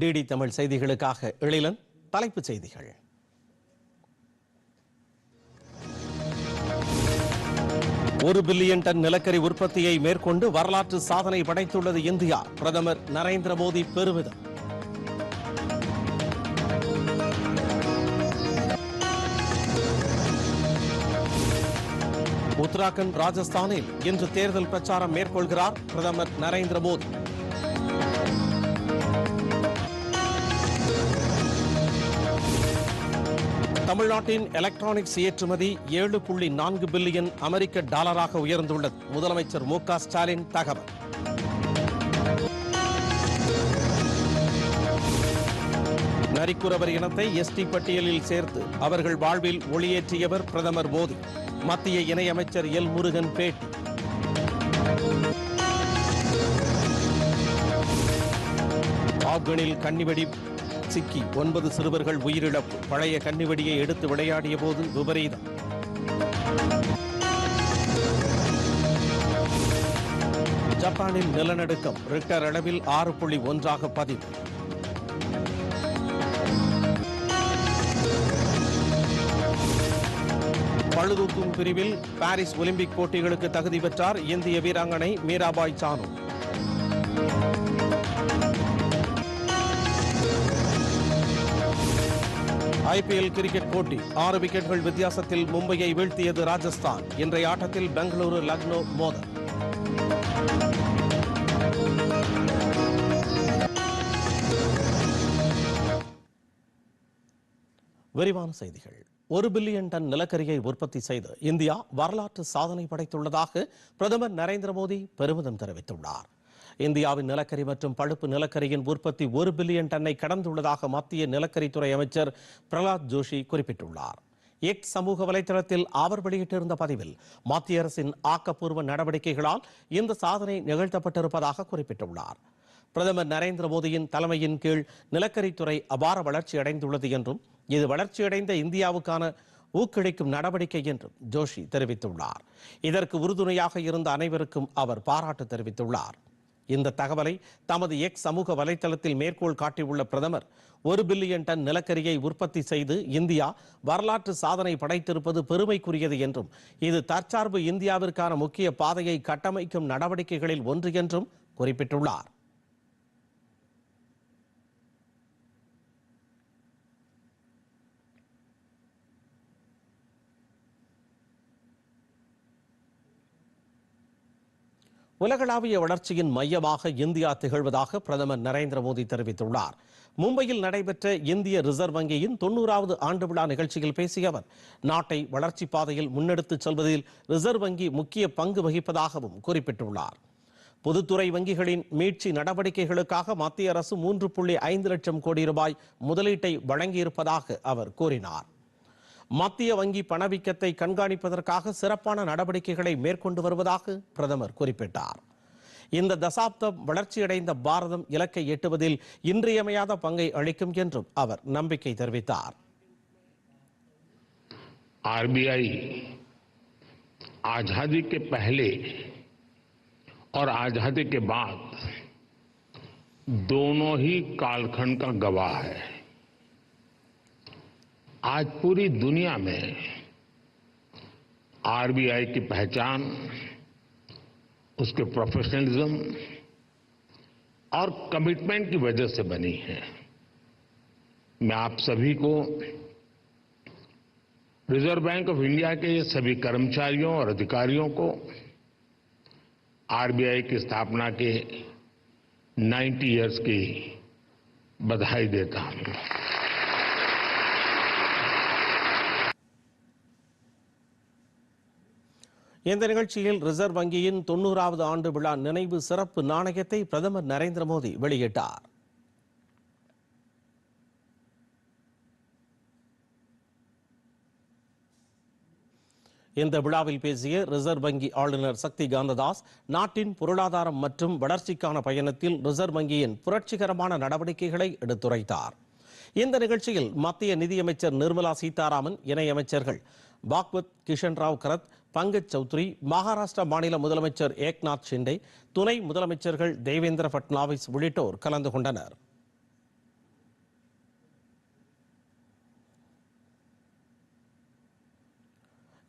DD Tamil செய்திகளுக்காக எழிலன் தலைப்புச் செய்திகள். ஒரு பில்லியன் டன் நிலக்கரி உற்பத்தியை மேற்கொண்டு வரலாற்று சாதனை படைத்துள்ளது இந்தியா. பிரதமர் நரேந்திர மோடி பெருமிதம். உத்தராகண்ட் ராஜஸ்தானில் இன்று தேர்தல் பிரச்சாரம் மேற்கொள்கிறார் பிரதமர் நரேந்திர மோடி. தமிழ்நாட்டின் எலக்ட்ரானிக்ஸ் ஏற்றுமதி ஏழு புள்ளி நான்கு பில்லியன் அமெரிக்க டாலராக உயர்ந்துள்ளது. முதலமைச்சர் மு க ஸ்டாலின் தகவல். நரிக்குறவர் இனத்தை எஸ்டி பட்டியலில் சேர்த்து அவர்கள் வாழ்வில் ஒளியேற்றியவர் பிரதமர் மோடி. மத்திய இணையமைச்சர் எல் முருகன் பேட்டி. ஆப்கனில் கன்னிவெடி சிக்கி ஒன்பது சிறுவர்கள் உயிரிழப்பு. பழைய கன்னிவெடியை எடுத்து விளையாடிய போது விபரீதம். ஜப்பானில் நிலநடுக்கம் ரிக்டர் அளவில் ஆறு புள்ளி ஒன்றாக பதிவு. பழுதூக்கும் பிரிவில் பாரிஸ் ஒலிம்பிக் போட்டிகளுக்கு தகுதி பெற்றார் இந்திய வீராங்கனை மீராபாய் சானு. ஐபிஎல் கிரிக்கெட் போட்டி. ஆறு விக்கெட்கள் வித்தியாசத்தில் மும்பையை வீழ்த்தியது ராஜஸ்தான். இன்றைய ஆட்டத்தில் பெங்களூரு லக்னோ மோதல் விரிவான செய்திகள். ஒரு பில்லியன் டன் நிலக்கரியை உற்பத்தி செய்து இந்தியா வரலாற்று சாதனை படைத்துள்ளதாக பிரதமர் நரேந்திர மோடி பெருமிதம் தெரிவித்துள்ளார். இந்தியாவின் நிலக்கரி மற்றும் பழுப்பு நிலக்கரியின் உற்பத்தி ஒரு பில்லியன் டன்னை கடந்துள்ளதாக மத்திய நிலக்கரித்துறை அமைச்சர் பிரகலாத் ஜோஷி குறிப்பிட்டுள்ளார். எக்ஸ் சமூக வலைதளத்தில் அவர் வெளியிட்டிருந்த பதிவில் மத்திய அரசின் ஆக்கப்பூர்வ நடவடிக்கைகளால் இந்த சாதனை நிகழ்த்தப்பட்டிருப்பதாக குறிப்பிட்டுள்ளார். பிரதமர் நரேந்திர மோடியின் தலைமையின் கீழ் நிலக்கரித்துறை அபார வளர்ச்சி அடைந்துள்ளது என்றும் இது வளர்ச்சியடைந்த இந்தியாவுக்கான ஊக்குவிக்கும் நடவடிக்கை என்றும் ஜோஷி தெரிவித்துள்ளார். இதற்கு உறுதுணையாக இருந்த அனைவருக்கும் அவர் பாராட்டு தெரிவித்துள்ளார். இந்த தகவலை தமது எக்ஸ் சமூக வலைதளத்தில் மேற்கோள் காட்டியுள்ள பிரதமர் ஒரு பில்லியன் டன் நிலக்கரியை உற்பத்தி செய்து இந்தியா வரலாற்று சாதனை படைத்திருப்பது பெருமைக்குரியது என்றும் இது தற்சார்பு இந்தியாவிற்கான முக்கிய பாதையை கட்டமைக்கும் நடவடிக்கைகளில் ஒன்று என்றும் குறிப்பிட்டுள்ளார். உலகளாவிய வளர்ச்சியின் மையமாக இந்தியா திகழ்வதாக பிரதமர் நரேந்திர மோடி தெரிவித்துள்ளார். மும்பையில் நடைபெற்ற இந்திய ரிசர்வ் வங்கியின் தொண்ணூறாவது ஆண்டு விழா நிகழ்ச்சியில் பேசிய அவர் நாட்டை வளர்ச்சி பாதையில் முன்னெடுத்துச் செல்வதில் ரிசர்வ் வங்கி முக்கிய பங்கு வகிப்பதாகவும் குறிப்பிட்டுள்ளார். பொதுத்துறை வங்கிகளின் மீட்சி நடவடிக்கைகளுக்காக மத்திய அரசு மூன்று புள்ளி ஐந்து லட்சம் கோடி ரூபாய் முதலீட்டை வழங்கியிருப்பதாக அவர் கூறினார். மத்திய வங்கி பணவீக்கத்தை கண்காணிப்பதற்காக சிறப்பான நடவடிக்கைகளை மேற்கொண்டு வருவதாக பிரதமர் குறிப்பிட்டார் இந்த தசாப்தம் வளர்ச்சியடைந்த பாரதம் இலக்கை எட்டுவதில் இன்றியமையாத பங்கை அளிக்கும் என்றும் அவர் நம்பிக்கை தெரிவித்தார் आरबीआई आजादी के पहले और आजादी के बाद दोनों ही कालखंड का गवाह है आज पूरी दुनिया में आरबीआई की पहचान, उसके प्रोफेशनलिज्म और कमिटमेंट की वजह से बनी है। मैं आप सभी को रिज़र्व बैंक ऑफ़ इंडिया के सभी कर्मचारियों और अधिकारियों को आरबीआई की स्थापना के 90 इयर्स की बधाई देता हूँ। இந்த நிகழ்ச்சியில் ரிசர்வ் வங்கியின் தொண்ணூறாவது ஆண்டு விழா நினைவு சிறப்பு நாணயத்தை பிரதமர் நரேந்திர மோடி வெளியிட்டார். இந்த விழாவில் பேசிய ரிசர்வ் வங்கி ஆளுநர் சக்தி காந்ததாஸ் நாட்டின் பொருளாதாரம் மற்றும் வளர்ச்சிக்கான பயணத்தில் ரிசர்வ் வங்கியின் புரட்சிகரமான நடவடிக்கைகளை எடுத்துரைத்தார். இந்த நிகழ்ச்சியில் மத்திய நிதியமைச்சர் நிர்மலா சீதாராமன் இணையமைச்சர்கள் பாக்வத் கிஷன் ராவ் கரத் பங்கஜ் சௌத்ரி மகாராஷ்டிரா மாநில முதலமைச்சர் ஏக்நாத் ஷிண்டே துணை முதலமைச்சர்கள் தேவேந்திர பட்னாவிஸ் உள்ளிட்டோர் கலந்து கொண்டனர்.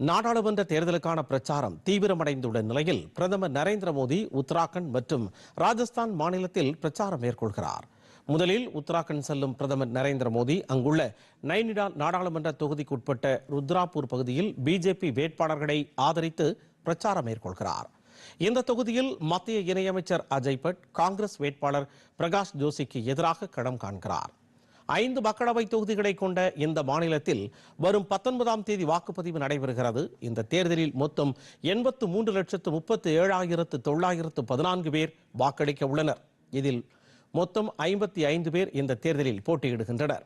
நாடாளுமன்ற தேர்தலுக்கான பிரச்சாரம் தீவிரமடைந்துள்ள நிலையில் பிரதமர் நரேந்திர மோடி உத்தராகண்ட் மற்றும் ராஜஸ்தான் மாநிலத்தில் பிரச்சாரம் மேற்கொள்கிறார். முதலில் உத்தராகண்ட் செல்லும் பிரதமர் நரேந்திர மோடி அங்குள்ள நைனிடா நாடாளுமன்ற தொகுதிக்குட்பட்ட ருத்ராபூர் பகுதியில் பிஜேபி வேட்பாளர்களை ஆதரித்து பிரச்சாரம் மேற்கொள்கிறார். இந்த தொகுதியில் மத்திய இணையமைச்சர் அஜய் பட் காங்கிரஸ் வேட்பாளர் பிரகாஷ் ஜோஷிக்கு எதிராக களம் காண்கிறார். ஐந்து மக்களவை தொகுதிகளை கொண்ட இந்த மாநிலத்தில் வரும் பத்தொன்பதாம் தேதி வாக்குப்பதிவு நடைபெறுகிறது. இந்த தேர்தலில் மொத்தம் எண்பத்து மூன்று லட்சத்து முப்பத்து ஏழாயிரத்து தொள்ளாயிரத்து பதினான்கு பேர் வாக்களிக்க உள்ளனர். இதில் மொத்தம் ஐம்பத்தி ஐந்து பேர் இந்த தேர்தலில் போட்டியிடுகின்றனர்.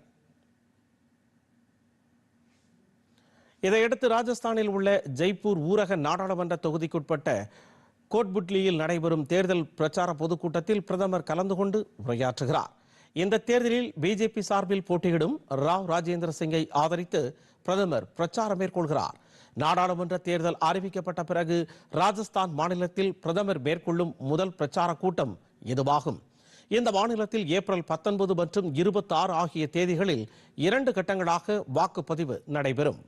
இதையடுத்து ராஜஸ்தானில் உள்ள ஜெய்ப்பூர் ஊரக நாடாளுமன்ற தொகுதிக்குட்பட்ட கோட்புட்லியில் நடைபெறும் தேர்தல் பிரச்சார பொதுக்கூட்டத்தில் பிரதமர் கலந்து கொண்டு உரையாற்றுகிறார். இந்த தேர்தலில் பிஜேபி சார்பில் போட்டியிடும் ராவ் ராஜேந்திர சிங்கை ஆதரித்து பிரதமர் பிரச்சாரம் மேற்கொள்கிறார். நாடாளுமன்ற தேர்தல் அறிவிக்கப்பட்ட பிறகு ராஜஸ்தான் மாநிலத்தில் பிரதமர் மேற்கொள்ளும் முதல் பிரச்சார கூட்டம் இதுவாகும். இந்த மாநிலத்தில் ஏப்ரல் பத்தொன்பது மற்றும் இருபத்தி ஆறு ஆகிய தேதிகளில் இரண்டு கட்டங்களாக வாக்குப்பதிவு நடைபெறும்.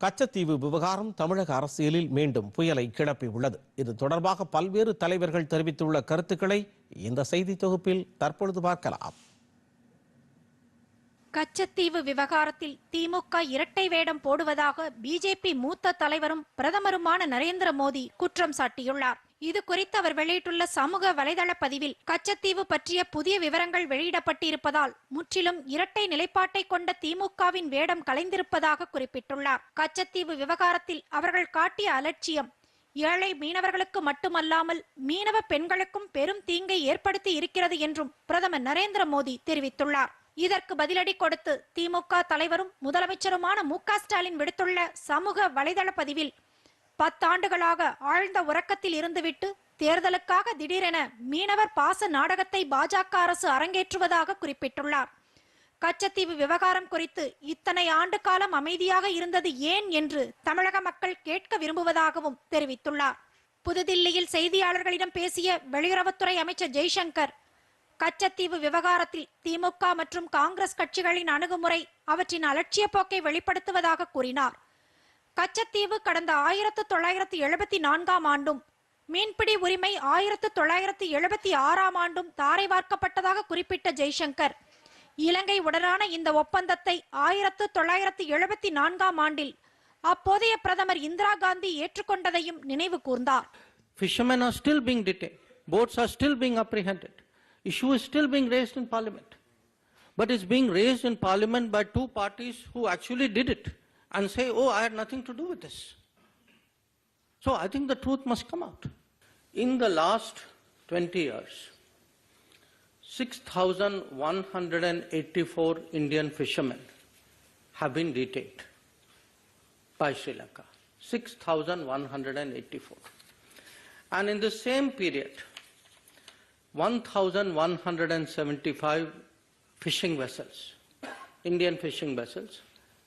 கச்சத்தீவு விவகாரம் தமிழக அரசியலில் மீண்டும் புயலை கிளப்பி உள்ளது. இது தொடர்பாக பல்வேறு தலைவர்கள் தெரிவித்துள்ள கருத்துக்களை இந்த செய்தி தொகுப்பில் தற்பொழுது பார்க்கலாம். கச்சத்தீவு விவகாரத்தில் திமுக இரட்டை வேடம் போடுவதாக பிஜேபி மூத்த தலைவரும் பிரதமருமான நரேந்திர மோடி குற்றம் சாட்டியுள்ளார். இது குறித்து அவர் வெளியிட்டுள்ள சமூக வலைதள பதிவில் கச்சத்தீவு பற்றிய புதிய விவரங்கள் வெளியிடப்பட்டிருப்பதால் முற்றிலும் இரட்டை நிலைப்பாட்டை கொண்ட திமுகவின் வேடம் கலைந்திருப்பதாக குறிப்பிட்டுள்ளார். கச்சத்தீவு விவகாரத்தில் அவர்கள் காட்டிய அலட்சியம் ஏழை மீனவர்களுக்கு மட்டுமல்லாமல் மீனவ பெண்களுக்கும் பெரும் தீங்கை ஏற்படுத்தி இருக்கிறது என்றும் பிரதமர் நரேந்திர மோடி தெரிவித்துள்ளார். இதற்கு பதிலடி கொடுத்து திமுக தலைவரும் முதலமைச்சருமான மு ஸ்டாலின் விடுத்துள்ள சமூக வலைதள பதிவில் பத்தாண்டுகளாக ஆழ்ந்த உறக்கத்தில் இருந்துவிட்டு தேர்தலுக்காக திடீரென மீனவர் பாச நாடகத்தை பாஜக அரசு அரங்கேற்றுவதாக குறிப்பிட்டுள்ளார். கச்சத்தீவு விவகாரம் குறித்து இத்தனை ஆண்டு காலம் அமைதியாக இருந்தது ஏன் என்று தமிழக மக்கள் கேட்க விரும்புவதாகவும் தெரிவித்துள்ளார். புதுதில்லியில் செய்தியாளர்களிடம் பேசிய வெளியுறவுத்துறை அமைச்சர் ஜெய்சங்கர் கச்சத்தீவு விவகாரத்தில் திமுக மற்றும் காங்கிரஸ் கட்சிகளின் அணுகுமுறை அவற்றின் அலட்சிய போக்கை வெளிப்படுத்துவதாக கூறினார் கச்சத்தீவு கடந்த ஆயிரத்து தொள்ளாயிரத்து எழுபத்தி நான்காம் ஆண்டும் மீன்பிடி உரிமை ஆயிரத்து தொள்ளாயிரத்து எழுபத்தி ஆறாம் ஆண்டும் தாரை வார்க்கப்பட்டதாக குறிப்பிட்ட ஜெய்சங்கர் இலங்கை உடனான இந்த ஒப்பந்தத்தை ஆயிரத்து தொள்ளாயிரத்து எழுபத்தி நான்காம் ஆண்டில் அப்போதைய பிரதமர் இந்திரா காந்தி ஏற்றுக்கொண்டதையும் நினைவு கூர்ந்தார் Fishermen are still being detained. Boats are still being apprehended. Issue is still being raised in parliament. But it's being raised in parliament by two parties who actually did it and say, oh, I had nothing to do with this. So I think the truth must come out. In the last 20 years, 6,184 Indian fishermen have been detained by Sri Lanka. 6,184. And in the same period, 1,175 fishing vessels, Indian fishing vessels,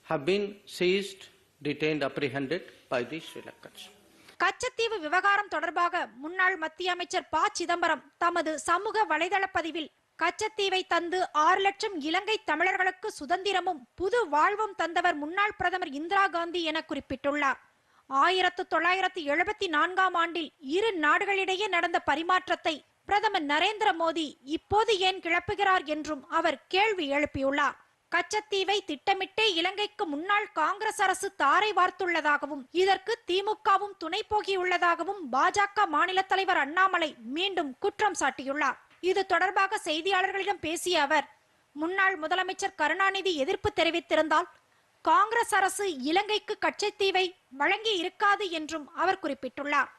have been seized, detained, apprehended by the Sri Lankans. Katchatheevu விவகாரம் தொடர்பாக முன்னாள் மத்திய அமைச்சர் ப சிதம்பரம் தமது சமூக வலைதள பதிவில் கச்சத்தீவை தந்து ஆறு லட்சம் இலங்கை தமிழர்களுக்கு சுதந்திரமும் புது வாழ்வும் தந்தவர் முன்னாள் பிரதமர் இந்திரா காந்தி என குறிப்பிட்டுள்ளார் ஆயிரத்து தொள்ளாயிரத்து எழுபத்தி நான்காம் ஆண்டில் இரு நாடுகளிடையே நடந்த பரிமாற்றத்தை பிரதமர் நரேந்திர மோடி இப்போது ஏன் கிளப்புகிறார் என்றும் அவர் கேள்வி எழுப்பியுள்ளார். கச்சத்தீவை திட்டமிட்டே இலங்கைக்கு முன்னாள் காங்கிரஸ் அரசு தாரை வார்த்துள்ளதாகவும் இதற்கு திமுகவும் துணை போகியுள்ளதாகவும் பாஜக மாநில தலைவர் அண்ணாமலை மீண்டும் குற்றம் சாட்டியுள்ளார். இது தொடர்பாக செய்தியாளர்களிடம் பேசிய அவர் முன்னாள் முதலமைச்சர் கருணாநிதி எதிர்ப்பு தெரிவித்திருந்தால் காங்கிரஸ் அரசு இலங்கைக்கு கச்சத்தீவை வழங்கி இருக்காது என்றும் அவர் குறிப்பிட்டுள்ளார்.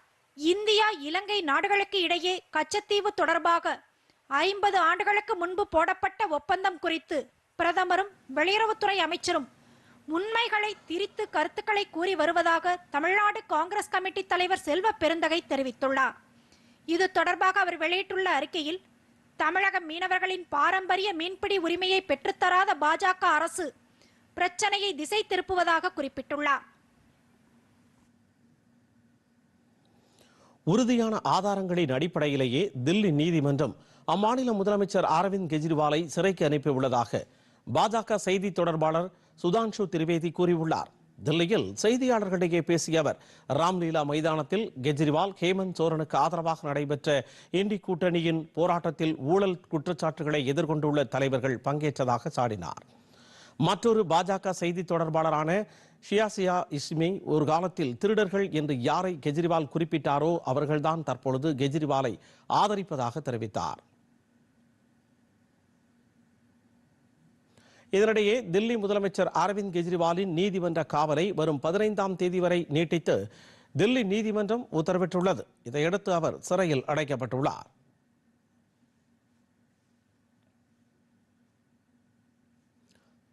இந்தியா இலங்கை நாடுகளுக்கு இடையே கச்சத்தீவு தொடர்பாக ஐம்பது ஆண்டுகளுக்கு முன்பு போடப்பட்ட ஒப்பந்தம் குறித்து பிரதமரும் வெளியுறவுத்துறை அமைச்சரும் உண்மைகளை திரித்து கருத்துக்களை கூறி வருவதாக தமிழ்நாடு காங்கிரஸ் கமிட்டி தலைவர் செல்வ பெருந்தகை தெரிவித்துள்ளார். இது தொடர்பாக அவர் வெளியிட்டுள்ள அறிக்கையில் தமிழக மீனவர்களின் பாரம்பரிய மீன்பிடி உரிமையை பெற்றுத்தராத பாஜக அரசு பிரச்சனையை திசை திருப்புவதாக குறிப்பிட்டுள்ளார். உறுதியான ஆதாரங்களின் அடிப்படையிலேயே தில்லி நீதிமன்றம் அம்மாநில முதலமைச்சர் அரவிந்த் கெஜ்ரிவாலை சிறைக்கு அனுப்பியுள்ளதாக பாஜக செய்தி தொடர்பாளர் சுதான்ஷு திரிவேதி கூறியுள்ளார். தில்லியில் செய்தியாளர்களிடையே பேசிய அவர் ராம்லீலா மைதானத்தில் கெஜ்ரிவால் ஹேமந்த் சோரனுக்கு ஆதரவாக நடைபெற்ற இண்டி கூட்டணியின் போராட்டத்தில் ஊழல் குற்றச்சாட்டுகளை எதிர்கொண்டுள்ள தலைவர்கள் பங்கேற்றதாக சாடினார். மற்றொரு பாஜக செய்தி தொடர்பாளரான ஷியாசியா இஸ்மி ஒரு காலத்தில் திருடர்கள் என்று யாரை கெஜ்ரிவால் குறிப்பிட்டாரோ அவர்கள்தான் தற்பொழுது கெஜ்ரிவாலை ஆதரிப்பதாக தெரிவித்தார். இதனிடையே தில்லி முதலமைச்சர் அரவிந்த் கெஜ்ரிவாலின் நீதிமன்ற காவலை வரும் பதினைந்தாம் தேதி வரை நீட்டித்து தில்லி நீதிமன்றம் உத்தரவிட்டுள்ளது. இதையடுத்து அவர் சிறையில் அடைக்கப்பட்டுள்ளார்.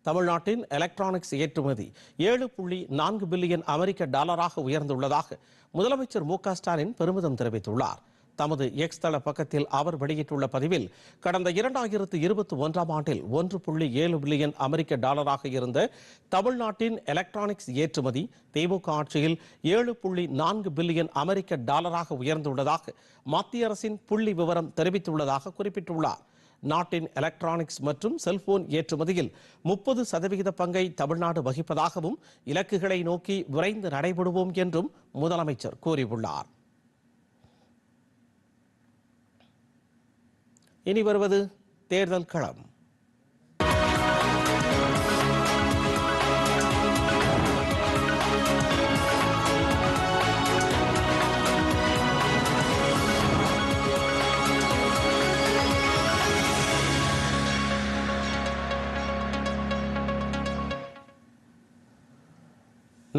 தமிழ்நாட்டின் எலக்ட்ரானிக்ஸ் ஏற்றுமதி ஏழு புள்ளி நான்கு பில்லியன் அமெரிக்க டாலராக உயர்ந்துள்ளதாக முதலமைச்சர் மு க ஸ்டாலின் பெருமிதம் தெரிவித்துள்ளார். தமது எக்ஸ் தள பக்கத்தில் அவர் வெளியிட்டுள்ள பதிவில் கடந்த இரண்டாயிரத்து இருபத்தி ஒன்றாம் ஆண்டில் ஒன்று புள்ளி ஏழு பில்லியன் அமெரிக்க டாலராக இருந்த தமிழ்நாட்டின் எலக்ட்ரானிக்ஸ் ஏற்றுமதி திமுக ஆட்சியில் ஏழு புள்ளி நான்கு பில்லியன் அமெரிக்க டாலராக உயர்ந்துள்ளதாக மத்திய அரசின் புள்ளி விவரம் தெரிவித்துள்ளதாக குறிப்பிட்டுள்ளார். நாட்டின் எலக்ட்ரானிக்ஸ் மற்றும் செல்போன் ஏற்றுமதியில் முப்பது சதவிகித பங்கை தமிழ்நாடு வகிப்பதாகவும் இலக்குகளை நோக்கி விரைந்து நடைபெறுவோம் என்றும் முதலமைச்சர் கூறியுள்ளார். இனி வருவது தேர்தல் களம்.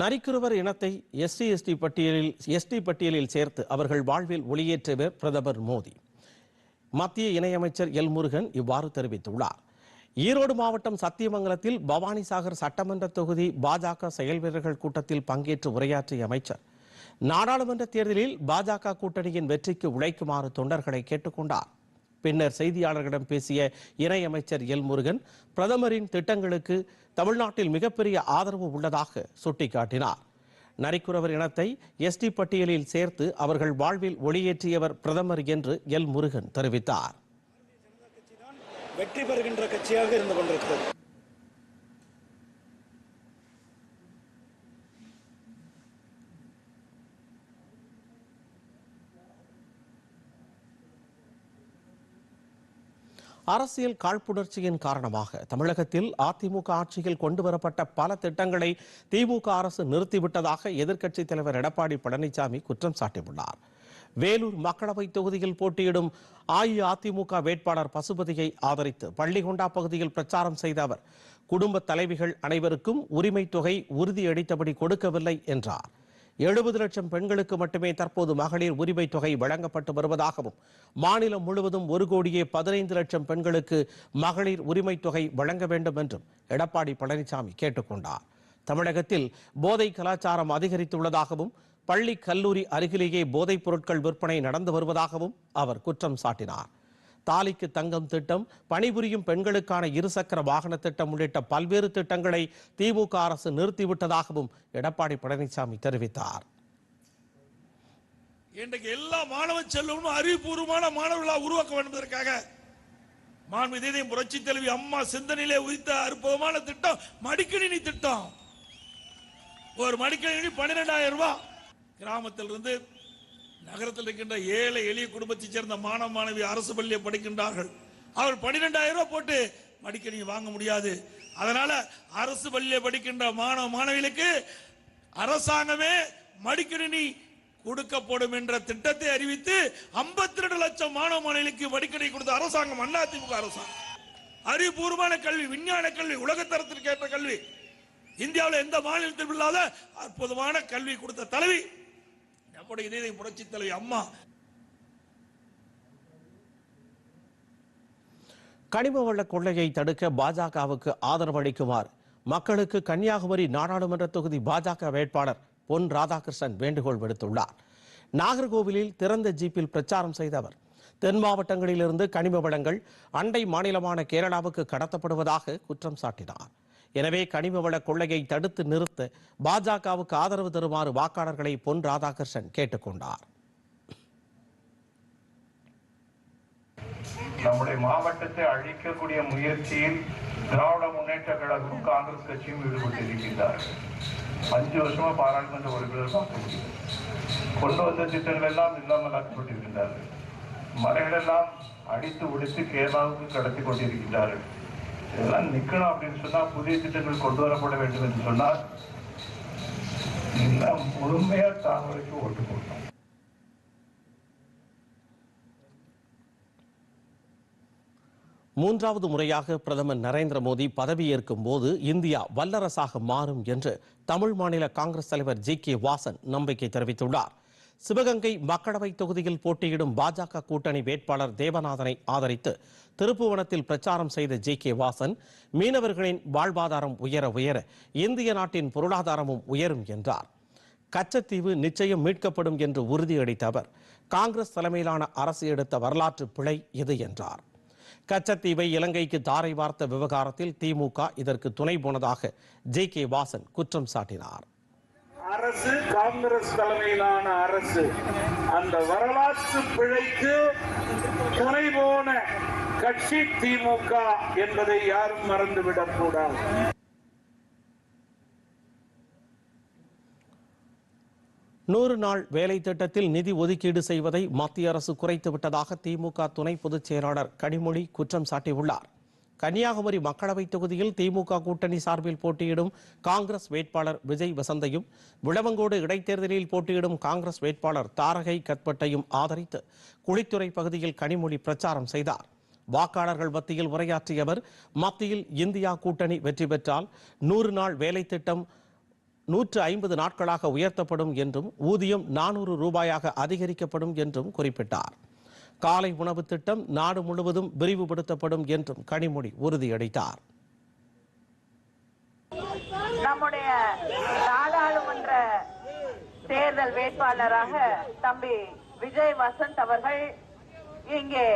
நரிக்குறவர் இனத்தை எஸ்டி எஸ்டி பட்டியலில் எஸ்டி பட்டியலில் சேர்த்து அவர்கள் வாழ்வில் ஒளியேற்றவர் பிரதமர் மோடி. மத்திய இணையமைச்சர் எல் முருகன் இவ்வாறு தெரிவித்துள்ளார். ஈரோடு மாவட்டம் சத்தியமங்கலத்தில் பவானிசாகர் சட்டமன்ற தொகுதி பாஜக செயல் வீரர்கள் கூட்டத்தில் பங்கேற்று உரையாற்றிய அமைச்சர் நாடாளுமன்ற தேர்தலில் பாஜக கூட்டணியின் வெற்றிக்கு உழைக்குமாறு தொண்டர்களை கேட்டுக்கொண்டார். பின்னர் செய்தியாளர்களிடம் பேசிய இணையமைச்சர் எல் முருகன் பிரதமரின் திட்டங்களுக்கு தமிழ்நாட்டில் மிகப்பெரிய ஆதரவு உள்ளதாக சுட்டிக்காட்டினார். நரிக்குறவர் இனத்தை எஸ்டி பட்டியலில் சேர்த்து அவர்கள் வாழ்வில் ஒளியேற்றியவர் பிரதமர் என்று எல் முருகன் தெரிவித்தார். வெற்றி பெறுகின்ற கட்சியாக இருந்து கொண்டிருக்கிறது. அரசியல் காழ்ப்புணர்ச்சியின் காரணமாக தமிழகத்தில் அதிமுக ஆட்சியில் கொண்டுவரப்பட்ட பல திட்டங்களை திமுக அரசு நிறுத்திவிட்டதாக எதிர்க்கட்சித் தலைவர் எடப்பாடி பழனிசாமி குற்றம் சாட்டியுள்ளார். வேலூர் மக்களவைத் தொகுதியில் போட்டியிடும் அஇஅதிமுக வேட்பாளர் பசுபதியை ஆதரித்து பள்ளிகொண்டா பகுதியில் பிரச்சாரம் செய்த அவர் குடும்ப தலைவிகள் அனைவருக்கும் உரிமை தொகை உறுதியளித்தபடி கொடுக்கவில்லை என்றார். எழுபது லட்சம் பெண்களுக்கு மட்டுமே தற்போது மகளிர் உரிமை தொகை வழங்கப்பட்டு வருவதாகவும் மாநிலம் முழுவதும் ஒரு கோடியே பதினைந்து லட்சம் பெண்களுக்கு மகளிர் உரிமை தொகை வழங்க வேண்டும் என்றும் எடப்பாடி பழனிசாமி கேட்டுக்கொண்டார் தமிழகத்தில் போதை கலாச்சாரம் அதிகரித்துள்ளதாகவும் பள்ளி கல்லூரி அருகிலேயே போதைப் பொருட்கள் விற்பனை நடந்து வருவதாகவும் அவர் குற்றம் சாட்டினார். தாலிக்கு தங்கம் திட்டம் பணிபுரியும் பெண்களுக்கான இருசக்கர வாகன திட்டம் உள்ளிட்ட பல்வேறு திட்டங்களை திமுக அரசு நிறுத்திவிட்டதாகவும் எடப்பாடி பழனிசாமி தெரிவித்தார். இன்றைக்கு எல்லா மாணவ செல்வமும் அறிவுபூர்வமான மாணவர்களாக உருவாக்க வேண்டும் என்பதற்காக மாண்பு புரட்சி தலைவி அம்மா சிந்தனையிலே உதித்த அற்புதமான திட்டம் மடிக்கணினி திட்டம். ஒரு மடிக்கணினி பன்னிரெண்டாயிரம் ரூபாய் கிராமத்தில் இருந்து நகரத்தில் இருக்கின்ற ஏழை எளிய குடும்பத்தைச் சேர்ந்த மாணவ மாணவி அரசு பள்ளியை படிக்கின்றார்கள். அவர் பன்னிரெண்டாயிரம் ரூபாய் போட்டு மடிக்கணினி வாங்க முடியாது. அதனால அரசு பள்ளியை படிக்கின்ற மாணவ மாணவிகளுக்கு அரசாங்கமே மடிக்கணினி கொடுக்கப்படும் என்ற திட்டத்தை அறிவித்து 52 லட்சம் மாணவ மாணவிகளுக்கு மடிக்கணி கொடுத்த அரசாங்கம் அதிமுக அரசாங்கம். அறிவுபூர்வமான கல்வி விஞ்ஞான கல்வி உலகத்தரத்திற்கு ஏற்ற கல்வி. இந்தியாவில் எந்த மாநிலத்திலும் இல்லாத அற்புதமான கல்வி கொடுத்த தலைவி நம்முடைய இதய புரட்சி தலைவி அம்மா. கனிம வள கொள்ளையை தடுக்க பாஜகவுக்கு ஆதரவு அளிக்குமாறு மக்களுக்கு கன்னியாகுமரி நாடாளுமன்ற தொகுதி பாஜக வேட்பாளர் பொன் ராதாகிருஷ்ணன் வேண்டுகோள் விடுத்துள்ளார். நாகர்கோவிலில் திறந்த ஜீப்பில் பிரச்சாரம் செய்த அவர் தென் மாவட்டங்களிலிருந்து கனிம வளங்கள் அண்டை மாநிலமான கேரளாவுக்கு கடத்தப்படுவதாக குற்றம் சாட்டினார். எனவே கனிம வள கொள்ளையை தடுத்து நிறுத்த பாஜகவுக்கு ஆதரவு தருமாறு வாக்காளர்களை பொன் ராதாகிருஷ்ணன் கேட்டுக்கொண்டார். நம்முடைய மாவட்டத்தை அழிக்கக்கூடிய முயற்சியில் திராவிட முன்னேற்ற கழகமும் காங்கிரஸ் கட்சியும் ஈடுபட்டிருக்கின்றார்கள். அஞ்சு வருஷமா பாராளுமன்ற உறுப்பினர் பார்க்க முடியும். கொண்டு வந்த திட்டங்கள் எல்லாம் இல்லாமல் ஆக்கப்பட்டிருக்கின்றார்கள். மலைகளெல்லாம் அடித்து உடைத்து கேரளாவுக்கு கடத்தி கொண்டிருக்கின்றார்கள். இதெல்லாம் நிக்கணும் அப்படின்னு சொன்னா புதிய திட்டங்கள் கொண்டு வரப்பட வேண்டும் என்று சொன்னால் எல்லாம் முழுமையா தாமரைக்கு ஓட்டு போட்டோம் மூன்றாவது முறையாக பிரதமர் நரேந்திர மோடி பதவியேற்கும் போது இந்தியா வல்லரசாக மாறும் என்று தமிழ் மாநில காங்கிரஸ் தலைவர் ஜி கே வாசன் நம்பிக்கை தெரிவித்துள்ளார். சிவகங்கை மக்களவை தொகுதியில் போட்டியிடும் பாஜக கூட்டணி வேட்பாளர் தேவநாதனை ஆதரித்து திருப்புவனத்தில் பிரச்சாரம் செய்த ஜி கே வாசன் மீனவர்களின் வாழ்வாதாரம் உயர உயர இந்திய நாட்டின் பொருளாதாரமும் உயரும் என்றார். கச்சத்தீவு நிச்சயம் மீட்கப்படும் என்று உறுதியளித்த அவர் காங்கிரஸ் தலைமையிலான அரசு எடுத்த வரலாற்று பிழை இது என்றார். கச்சத்தீவை இலங்கைக்கு தாரை வார்த்த விவகாரத்தில் திமுக இதற்கு துணை போனதாக ஜே கே வாசன் குற்றம் சாட்டினார். அரசு காங்கிரஸ் தலைமையிலான அரசு. அந்த வரலாற்று பிழைக்கு துணை போன கட்சி திமுக என்பதை யாரும் மறந்துவிடக் கூடாது. நூறு நாள் வேலை திட்டத்தில் நிதி ஒதுக்கீடு செய்வதை மத்திய அரசு குறைத்து விட்டதாக திமுக துணை பொதுச் செயலாளர் கனிமொழி குற்றம் சாட்டியுள்ளார். கன்னியாகுமரி மக்களவைத் தொகுதியில் திமுக கூட்டணி சார்பில் போட்டியிடும் காங்கிரஸ் வேட்பாளர் விஜய் வசந்தையும் விளவங்கோடு இடைத்தேர்தலில் போட்டியிடும் காங்கிரஸ் வேட்பாளர் தாரகை கத்பட்டையும் ஆதரித்து குளித்துறை பகுதியில் கனிமொழி பிரச்சாரம் செய்தார். வாக்காளர்கள் மத்தியில் உரையாற்றிய அவர் மத்தியில் இந்தியா கூட்டணி வெற்றி பெற்றால் நூறு நாள் வேலை திட்டம் நூற்று ஐம்பது நாட்களாக உயர்த்தப்படும் என்றும் ஊதியம் நானூறு ரூபாயாக அதிகரிக்கப்படும் என்றும் குறிப்பிட்டார். காலை உணவு திட்டம் நாடு முழுவதும் விரிவுபடுத்தப்படும் என்றும் கனிமொழி உறுதியளித்தார். நம்முடைய நாடாளுமன்ற தேர்தல் வேட்பாளராக தம்பி விஜய் வசந்த் அவர்கள் இங்கே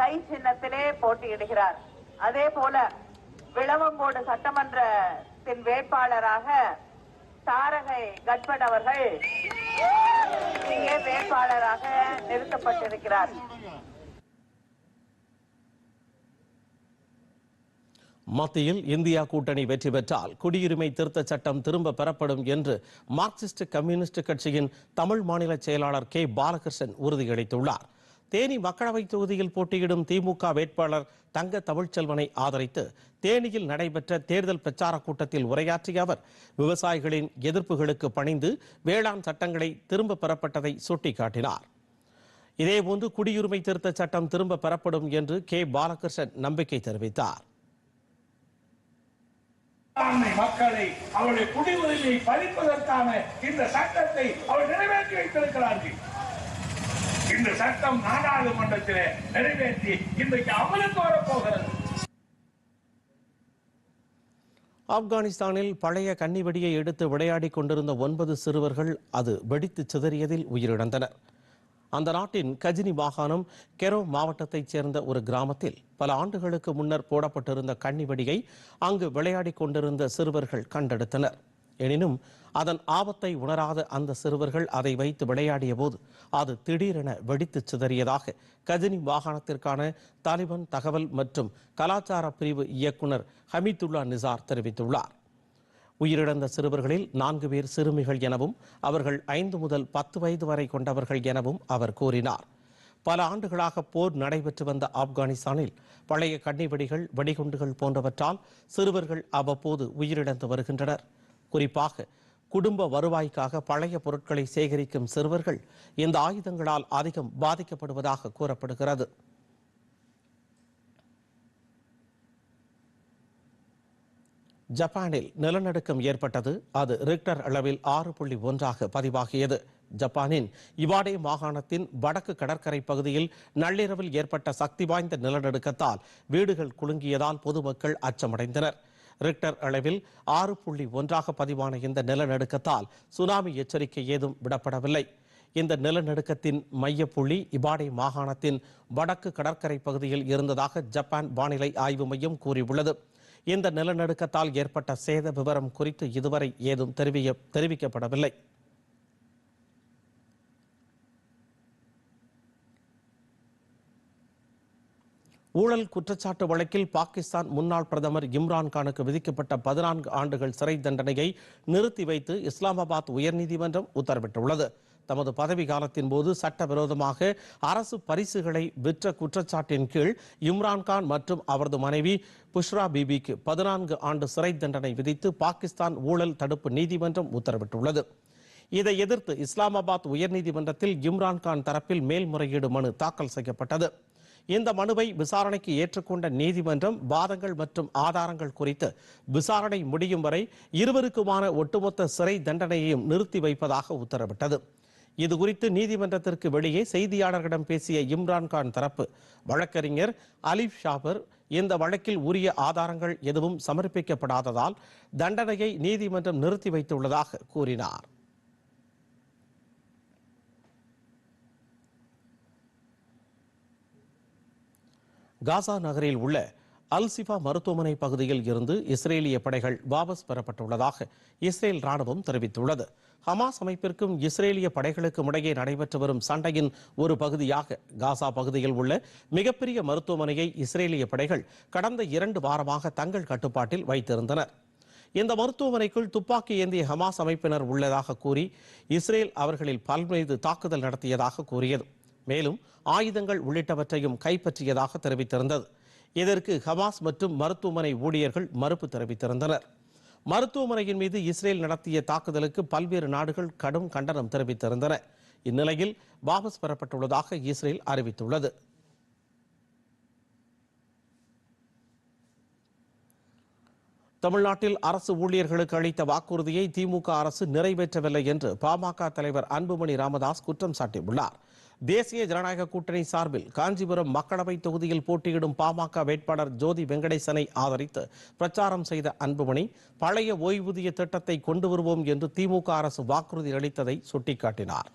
கை சின்னத்திலே போட்டியிடுகிறார். அதே போல விளவங்கோடு சட்டமன்றத்தின் வேட்பாளராக தாரகை கட்பட் அவர்கள் இங்கே வேட்பாளராக நிறுத்தப்பட்டிருக்கிறார். மத்தியில் இந்தியா கூட்டணி வெற்றி பெற்றால் குடியுரிமை திருத்த சட்டம் திரும்ப பெறப்படும் என்று மார்க்சிஸ்ட் கம்யூனிஸ்ட் கட்சியின் தமிழ் மாநில செயலாளர் கே. பாலகிருஷ்ணன் உறுதியளித்துள்ளார். தேனி மக்களவைத் தொகுதியில் போட்டியிடும் திமுக வேட்பாளர் தங்க தமிழ்ச்செல்வனை ஆதரித்து தேனியில் நடைபெற்ற தேர்தல் பிரச்சார கூட்டத்தில் உரையாற்றிய அவர் விவசாயிகளின் எதிர்ப்புகளுக்கு பணிந்து வேளாண் சட்டங்களை திரும்ப பெறப்பட்டதை சுட்டிக்காட்டினார். இதேபோன்று குடியுரிமை திருத்த சட்டம் திரும்ப பெறப்படும் என்று கே. பாலகிருஷ்ணன் நம்பிக்கை தெரிவித்தார். மக்களை அவருடைய குடியுரிமையை பறிப்பதற்கான இந்த சட்டத்தை அவர் நிறைவேற்றி வைத்திருக்கிறார்கள். இந்த சட்டம் நாடாளுமன்றத்தில் நிறைவேற்றி இன்றைக்கு அமலுக்கு வரப்போகிறது. ஆப்கானிஸ்தானில் பழைய கன்னிவெடியை எடுத்து விளையாடிக் கொண்டிருந்த ஒன்பது சிறுவர்கள் அது வெடித்து சிதறியதில் உயிரிழந்தனர். அந்த நாட்டின் கஜினி மாகாணம் கெரோ மாவட்டத்தைச் சேர்ந்த ஒரு கிராமத்தில் பல ஆண்டுகளுக்கு முன்னர் போடப்பட்டிருந்த கன்னிவெடியை அங்கு விளையாடிக் கொண்டிருந்த சிறுவர்கள் கண்டெடுத்தனர். எனினும் அதன் ஆபத்தை உணராத அந்த சிறுவர்கள் அதை வைத்து விளையாடிய போது அது திடீரென வெடித்து சிதறியதாக கஜினி மாகாணத்திற்கான தாலிபான் தகவல் மற்றும் கலாச்சார பிரிவு இயக்குனர் ஹமீதுல்லா நிசார் தெரிவித்துள்ளார். உயிரிழந்த சிறுவர்களில் நான்கு பேர் சிறுமிகள் எனவும் அவர்கள் ஐந்து முதல் பத்து வயது வரை கொண்டவர்கள் எனவும் அவர் கூறினார். பல ஆண்டுகளாக போர் நடைபெற்று வந்த ஆப்கானிஸ்தானில் பழைய கண்ணிவெடிகள் வெடிகுண்டுகள் போன்றவற்றால் சிறுவர்கள் அவ்வப்போது உயிரிழந்து வருகின்றனர். குறிப்பாக குடும்ப வருவாய்க்காக பழைய பொருட்களை சேகரிக்கும் சிறுவர்கள் இந்த ஆயுதங்களால் அதிகம் பாதிக்கப்படுவதாக கூறப்படுகிறது. ஜப்பானில் நிலநடுக்கம் ஏற்பட்டது. அது ரிக்டர் அளவில் ஆறு புள்ளி ஒன்றாக பதிவாகியது. ஜப்பானின் இவாடே மாகாணத்தின் வடக்கு கடற்கரை பகுதியில் நள்ளிரவில் ஏற்பட்ட சக்தி வாய்ந்த நிலநடுக்கத்தால் வீடுகள் குலுங்கியதால் பொதுமக்கள் அச்சமடைந்தனர். ரிக்டர் அளவில் ஆறு புள்ளி ஒன்றாக பதிவான இந்த நிலநடுக்கத்தால் சுனாமி எச்சரிக்கை ஏதும் விடப்படவில்லை. இந்த நிலநடுக்கத்தின் மையப்புள்ளி இபாடே மாகாணத்தின் வடக்கு கடற்கரை பகுதியில் இருந்ததாக ஜப்பான் வானிலை ஆய்வு மையம் கூறியுள்ளது. இந்த நிலநடுக்கத்தால் ஏற்பட்ட சேத விவரம் குறித்து இதுவரை ஏதும் தெரிவிக்கப்படவில்லை. ஊழல் குற்றச்சாட்டு வழக்கில் பாகிஸ்தான் முன்னாள் பிரதமர் இம்ரான் கானுக்கு விதிக்கப்பட்ட பதினான்கு ஆண்டுகள் சிறை தண்டனையை நிறுத்தி வைத்து இஸ்லாமாபாத் உயர்நீதிமன்றம் உத்தரவிட்டுள்ளது. தமது பதவி காலத்தின் போது சட்டவிரோதமாக அரசு பரிசுகளை விற்ற குற்றச்சாட்டின் கீழ் இம்ரான்கான் மற்றும் அவரது மனைவி புஷ்ரா பிபிக்கு பதினான்கு ஆண்டு சிறை தண்டனை விதித்து பாகிஸ்தான் ஊழல் தடுப்பு நீதிமன்றம் உத்தரவிட்டுள்ளது. இதை எதிர்த்து இஸ்லாமாபாத் உயர்நீதிமன்றத்தில் இம்ரான்கான் தரப்பில் மேல்முறையீடு மனு தாக்கல் செய்யப்பட்டது. இந்த மனுவை விசாரணைக்கு ஏற்றுக்கொண்ட நீதிமன்றம் வாதங்கள் மற்றும் ஆதாரங்கள் குறித்து விசாரணை முடியும் வரை இருவருக்குமான ஒட்டுமொத்த சிறை தண்டனையையும் நிறுத்தி வைப்பதாக உத்தரவிட்டது. இது குறித்து நீதிமன்றத்திற்கு வெளியே செய்தியாளர்களிடம் பேசிய இம்ரான்கான் தரப்பு வழக்கறிஞர் அலிப் ஷாபர் இந்த வழக்கில் உரிய ஆதாரங்கள் எதுவும் சமர்ப்பிக்கப்படாததால் தண்டனையை நீதிமன்றம் நிறுத்தி வைத்துள்ளதாக கூறினார். காசா நகரில் உள்ள அல்சிஃபா மருத்துவமனை பகுதியில் இருந்து இஸ்ரேலிய படைகள் வாபஸ் பெறப்பட்டுள்ளதாக இஸ்ரேல் ராணுவம் தெரிவித்துள்ளது. ஹமாஸ் அமைப்பிற்கும் இஸ்ரேலிய படைகளுக்கும் இடையே நடைபெற்று வரும் சண்டையின் ஒரு பகுதியாக காசா பகுதியில் உள்ள மிகப்பெரிய மருத்துவமனையை இஸ்ரேலிய படைகள் கடந்த இரண்டு வாரமாக தங்கள் கட்டுப்பாட்டில் வைத்திருந்தனர். இந்த மருத்துவமனைக்குள் துப்பாக்கி ஏந்திய ஹமாஸ் அமைப்பினர் உள்ளதாக கூறி இஸ்ரேல் அவர்களில் பல் மீது தாக்குதல் நடத்தியதாக கூறியது. மேலும் ஆயுதங்கள் உள்ளிட்டவற்றையும் கைப்பற்றியதாக தெரிவித்திருந்தது. இதற்கு ஹமாஸ் மற்றும் மருத்துவமனை ஊழியர்கள் மறுப்பு தெரிவித்திருந்தனர். மருத்துவமனையின் மீது இஸ்ரேல் நடத்திய தாக்குதலுக்கு பல்வேறு நாடுகள் கடும் கண்டனம் தெரிவித்திருந்தன. இந்நிலையில் வாபஸ் பெறப்பட்டுள்ளதாக இஸ்ரேல் அறிவித்துள்ளது. தமிழ்நாட்டில் அரசு ஊழியர்களுக்கு அளித்த வாக்குறுதியை திமுக அரசு நிறைவேற்றவில்லை என்று பாமக தலைவர் அன்புமணி ராமதாஸ் குற்றம் சாட்டியுள்ளார். தேசிய ஜனநாயக கூட்டணி சார்பில் காஞ்சிபுரம் மக்களவை தொகுதியில் போட்டியிடும் பாமக வேட்பாளர் ஜோதி வெங்கடேசனை ஆதரித்து பிரச்சாரம் செய்த அன்புமணி பழைய ஓய்வூதிய திட்டத்தை கொண்டு வருவோம் என்று திமுக அரசு வாக்குறுதி அளித்ததை சுட்டிக்காட்டினார்.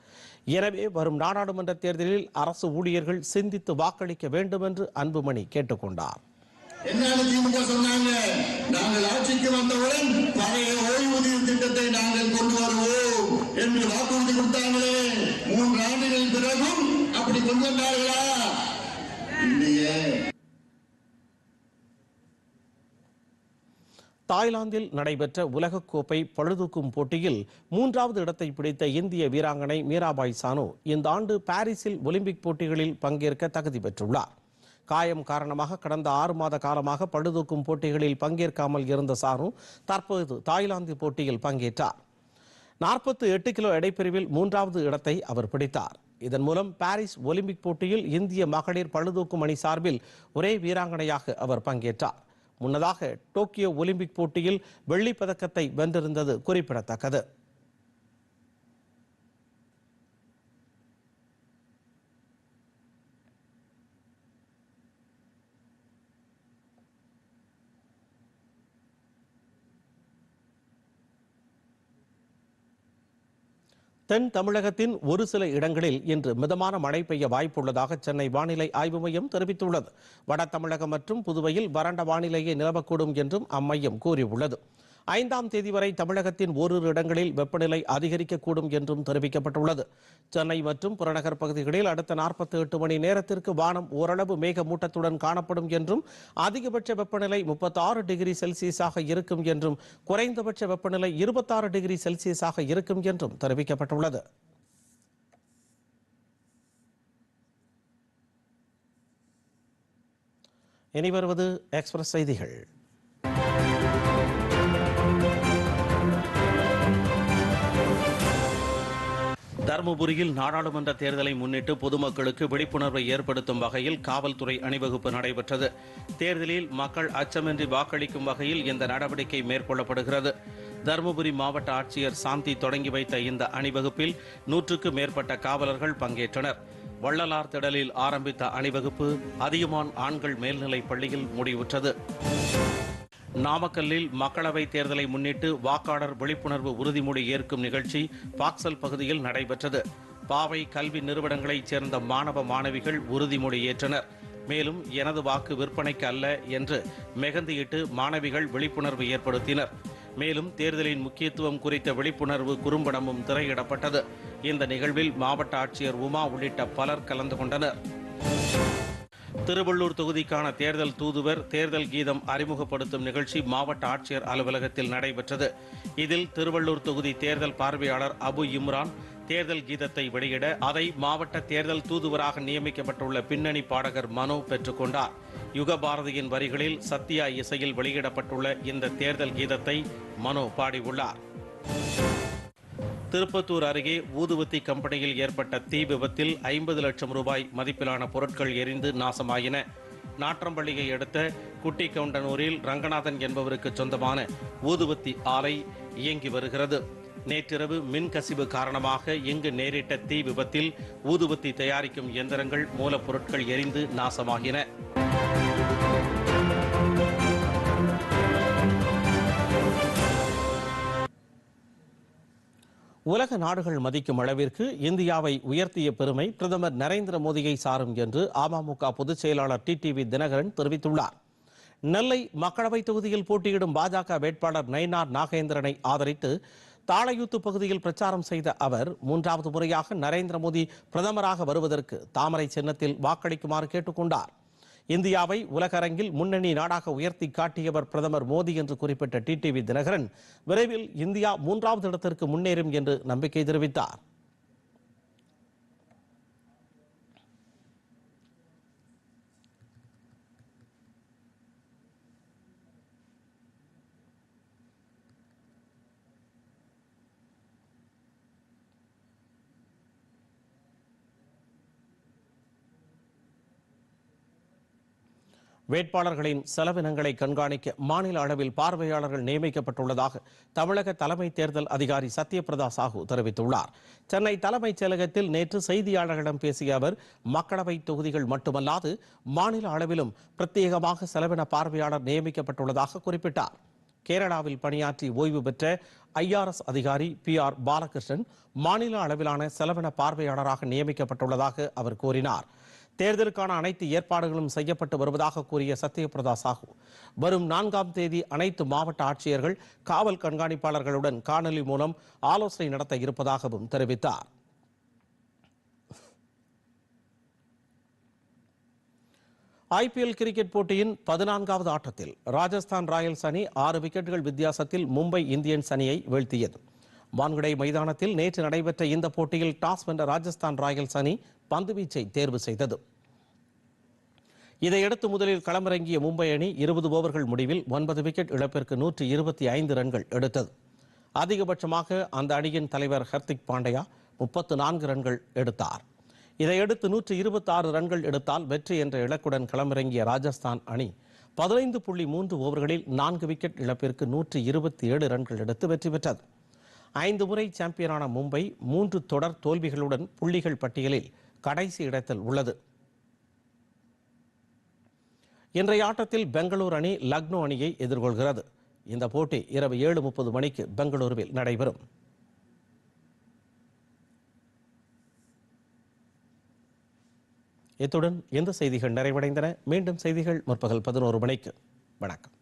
எனவே வரும் நாடாளுமன்ற தேர்தலில் அரசு ஊழியர்கள் சிந்தித்து வாக்களிக்க வேண்டும் என்று அன்புமணி கேட்டுக்கொண்டார். என்னன்னு திமுக சொன்னாங்க? நாங்கள் ஆட்சிக்கு வந்தவுடன் பழைய ஓய்வூதிய திட்டத்தை நாங்கள் கொண்டு வருவோம் என்று வாக்குறுதி கொடுத்தாங்களே. பிறகும் அப்படி கொண்டு வந்தார்களா? இல்லையே. தாய்லாந்தில் நடைபெற்ற உலகக்கோப்பை பழுதூக்கும் போட்டியில் மூன்றாவது இடத்தை பிடித்த இந்திய வீராங்கனை மீராபாய் சானு இந்த ஆண்டு பாரிஸில் ஒலிம்பிக் போட்டிகளில் பங்கேற்க தகுதி பெற்றுள்ளார். காயம் காரணமாக கடந்த ஆறு மாத காலமாக பழுதூக்கும் போட்டிகளில் பங்கேற்காமல் இருந்த சானு தற்போது தாய்லாந்து போட்டியில் பங்கேற்றார். நாற்பத்து எட்டு கிலோ எடைப்பிரிவில் மூன்றாவது இடத்தை அவர் பிடித்தார். இதன் மூலம் பாரிஸ் ஒலிம்பிக் போட்டியில் இந்திய மகளிர் பழுதூக்கும் அணி சார்பில் ஒரே வீராங்கனையாக அவர் பங்கேற்றார். முன்னதாக டோக்கியோ ஒலிம்பிக் போட்டியில் வெள்ளிப் பதக்கத்தை வென்றிருந்தது குறிப்பிடத்தக்கது. தென் தமிழகத்தின் ஒரு சில இடங்களில் இன்று மிதமான மழை பெய்ய வாய்ப்புள்ளதாக சென்னை வானிலை ஆய்வு மையம் தெரிவித்துள்ளது. வட தமிழகம் மற்றும் புதுவையில் வறண்ட வானிலையே நிலவக்கூடும் என்றும் அம்மையம் கூறியுள்ளது. ஐந்தாம் தேதி வரை தமிழகத்தின் ஓரிரு இடங்களில் வெப்பநிலை அதிகரிக்கக்கூடும் என்றும் தெரிவிக்கப்பட்டுள்ளது. சென்னை மற்றும் புறநகர் பகுதிகளில் அடுத்த நாற்பத்தி எட்டு மணி நேரத்திற்கு வானம் ஓரளவு மேகமூட்டத்துடன் காணப்படும் என்றும் அதிகபட்ச வெப்பநிலை முப்பத்தி ஆறு டிகிரி செல்சியஸாக இருக்கும் என்றும் குறைந்தபட்ச வெப்பநிலை இருபத்தாறு டிகிரி செல்சியஸாக இருக்கும் என்றும் தெரிவிக்கப்பட்டுள்ளது. இனி வருவது எக்ஸ்பிரஸ் செய்திகள். தருமபுரியில் நாடாளுமன்ற தேர்தலை முன்னிட்டு பொதுமக்களுக்கு விழிப்புணர்வை ஏற்படுத்தும் வகையில் காவல்துறை அணிவகுப்பு நடைபெற்றது. தேர்தலில் மக்கள் அச்சமின்றி வாக்களிக்கும் வகையில் இந்த நடவடிக்கை மேற்கொள்ளப்படுகிறது. தருமபுரி மாவட்ட ஆட்சியர் சாந்தி தொடங்கி வைத்த இந்த அணிவகுப்பில் நூற்றுக்கு மேற்பட்ட காவலர்கள் பங்கேற்றனர். வள்ளலார் திடலில் ஆரம்பித்த அணிவகுப்பு அதியமான் ஆண்கள் மேல்நிலைப் பள்ளியில் முடிவுற்றது. நாமக்கல்லில் மக்களவைத் தேர்தலை முன்னிட்டு வாக்காளர் விழிப்புணர்வு உறுதிமொழி ஏற்கும் நிகழ்ச்சி பாக்சல் பகுதியில் நடைபெற்றது. பாவை கல்வி நிறுவனங்களைச் சேர்ந்த மாணவ மாணவிகள் உறுதிமொழி ஏற்றனர். மேலும் எனது வாக்கு விற்பனைக்கு அல்ல என்று மெகந்தியிட்டு மாணவிகள் விழிப்புணர்வு ஏற்படுத்தினர். மேலும் தேர்தலின் முக்கியத்துவம் குறித்த விழிப்புணர்வு குறும்படமும் திரையிடப்பட்டது. இந்த நிகழ்வில் மாவட்ட ஆட்சியர் உமா உள்ளிட்ட பலர் கலந்து கொண்டனர். திருவள்ளூர் தொகுதிக்கான தேர்தல் தூதுவர் தேர்தல் கீதம் அறிமுகப்படுத்தும் நிகழ்ச்சி மாவட்ட ஆட்சியர் அலுவலகத்தில் நடைபெற்றது. இதில் திருவள்ளூர் தொகுதி தேர்தல் பார்வையாளர் அபு இம்ரான் தேர்தல் கீதத்தை வெளியிட அதை மாவட்ட தேர்தல் தூதுவராக நியமிக்கப்பட்டுள்ள பின்னணி பாடகர் மனோ பெற்றுக்கொண்டார் யுகபாரதியின் வரிகளில் சத்யா இசையில் வெளியிடப்பட்டுள்ள இந்த தேர்தல் கீதத்தை மனோ பாடியுள்ளார். திருப்பத்தூர் அருகே ஊதுவத்தி கம்பெனியில் ஏற்பட்ட தீ விபத்தில் ஐம்பது லட்சம் ரூபாய் மதிப்பிலான பொருட்கள் எரிந்து நாசமாயின. நாற்றம்பள்ளியை அடுத்த குட்டி கவுண்டனூரில் ரங்கநாதன் என்பவருக்கு சொந்தமான ஊதுவத்தி ஆலை இயங்கி வருகிறது. நேற்றிரவு மின் கசிவு காரணமாக இங்கு நேரிட்ட தீ விபத்தில் ஊதுவத்தி தயாரிக்கும் இயந்திரங்கள் மூலப்பொருட்கள் எரிந்து நாசமாகின. உலக நாடுகள் மதிக்கும் அளவிற்கு இந்தியாவை உயர்த்திய பெருமை பிரதமர் நரேந்திர மோடியை சாரும் என்று அமமுக பொதுச் செயலாளர் டிடிவி தினகரன் தெரிவித்துள்ளார். நெல்லை மக்களவைத் தொகுதியில் போட்டியிடும் பாஜக வேட்பாளர் நயினார் நாகேந்திரனை ஆதரித்து தாளையூத்து பகுதியில் பிரச்சாரம் செய்த அவர் மூன்றாவது முறையாக நரேந்திர மோடி பிரதமராக வருவதற்கு தாமரை சின்னத்தில் வாக்களிக்குமாறு கேட்டுக்கொண்டார். இந்தியாவை உலகரங்கில் முன்னணி நாடாக உயர்த்தி காட்டியவர் பிரதமர் மோடி என்று குறிப்பிட்ட டிடிவி தினகரன் விரைவில் இந்தியா மூன்றாவது இடத்திற்கு முன்னேறும் என்று நம்பிக்கை தெரிவித்தார். வேட்பாளர்களின் செலவினங்களை கண்காணிக்க மாநில அளவில் பார்வையாளர்கள் நியமிக்கப்பட்டுள்ளதாக தமிழக தலைமை தேர்தல் அதிகாரி சத்யபிரதா சாஹூ தெரிவித்துள்ளார். சென்னை தலைமைச் செயலகத்தில் நேற்று செய்தியாளர்களிடம் பேசிய அவர் மக்களவை தொகுதிகள் மட்டுமல்லாது மாநில அளவிலும் பிரத்யேகமாக செலவின பார்வையாளர் நியமிக்கப்பட்டுள்ளதாக குறிப்பிட்டார். கேரளாவில் பணியாற்றி ஓய்வு பெற்ற ஐஆர்எஸ் அதிகாரி பி ஆர் பாலகிருஷ்ணன் மாநில அளவிலான செலவின பார்வையாளராக நியமிக்கப்பட்டுள்ளதாக அவர் கூறினார். தேர்தலுக்கான அனைத்து ஏற்பாடுகளும் செய்யப்பட்டு வருவதாக கூறிய சத்யபிரதா சாஹூ வரும் நான்காம் தேதி அனைத்து மாவட்ட ஆட்சியர்கள் காவல் கண்காணிப்பாளர்களுடன் காணொலி மூலம் ஆலோசனை நடத்த இருப்பதாகவும் தெரிவித்தார். ஐபிஎல் கிரிக்கெட் போட்டியின் பதினான்காவது ஆட்டத்தில் ராஜஸ்தான் ராயல்ஸ் அணி ஆறு விக்கெட்டுகள் வித்தியாசத்தில் மும்பை இந்தியன்ஸ் அணியை வீழ்த்தியது. வான்குடை மைதானத்தில் நேற்று நடைபெற்ற இந்த போட்டியில் டாஸ் வென்ற ராஜஸ்தான் ராயல்ஸ் அணி பந்துவீச்சை தேர்வு செய்தது. இதையடுத்து முதலில் களமிறங்கிய மும்பை அணி இருபது ஓவர்கள் முடிவில் ஒன்பது விக்கெட் இழப்பிற்கு நூற்றி இருபத்தி ஐந்து ரன்கள் எடுத்தது. அதிகபட்சமாக அந்த அணியின் தலைவர் ஹர்திக் பாண்டியா முப்பத்து நான்கு ரன்கள் எடுத்தார். இதையடுத்து நூற்றி இருபத்தி ஆறு ரன்கள் எடுத்தால் வெற்றி என்ற இலக்குடன் களமிறங்கிய ராஜஸ்தான் அணி பதினைந்து புள்ளி மூன்று ஓவர்களில் நான்கு விக்கெட் இழப்பிற்கு நூற்றி இருபத்தி ஏழு ரன்கள் எடுத்து வெற்றி பெற்றது. ஐந்து முறை சாம்பியனான மும்பை மூன்று தொடர் தோல்விகளுடன் புள்ளிகள் பட்டியலில் கடைசி இடத்தில் உள்ளது. இன்றைய ஆட்டத்தில் பெங்களூர் அணி லக்னோ அணியை எதிர்கொள்கிறது. இந்த போட்டி இரவு ஏழு முப்பது மணிக்கு பெங்களூருவில் நடைபெறும். இத்துடன் இந்த செய்திகள் நிறைவடைந்தன. மீண்டும் செய்திகள் முற்பகல் பதினோரு மணிக்கு. வணக்கம்.